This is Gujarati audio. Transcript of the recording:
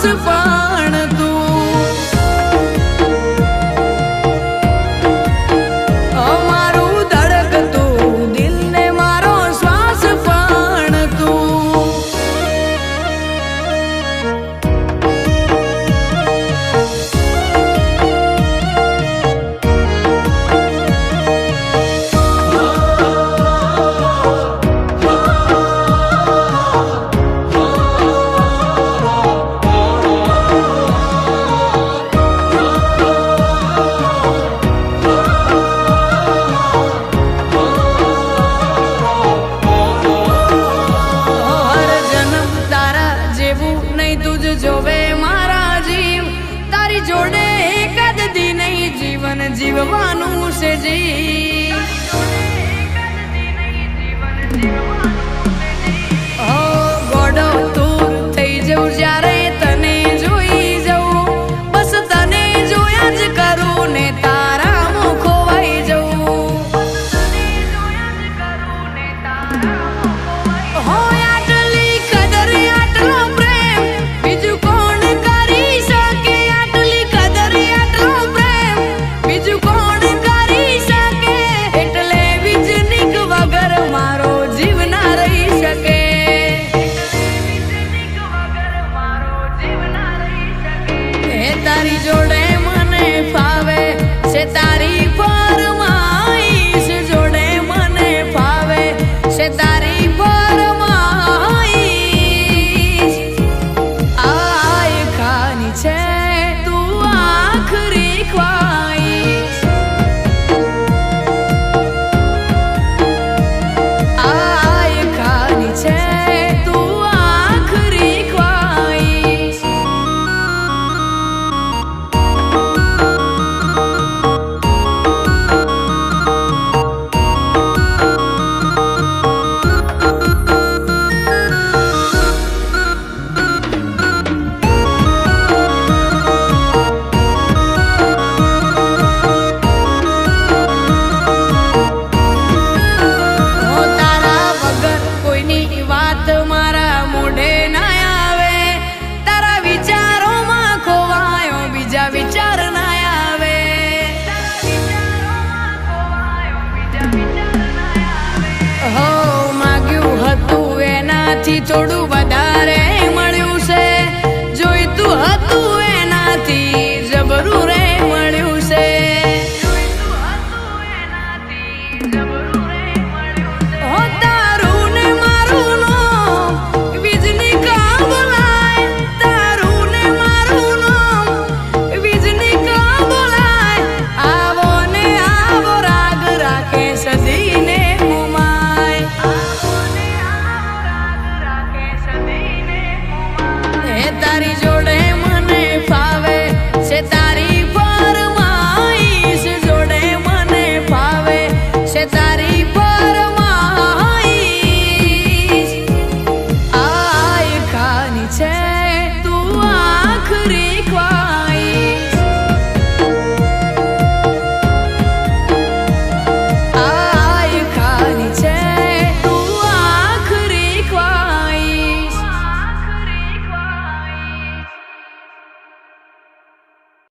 se far. જોડે એકાદ દી નહીં જીવન જીવવાનું છે જી. જીવન જીવવાનું. तारी जोड़े કાચી ચોડું બધા તારી જોડે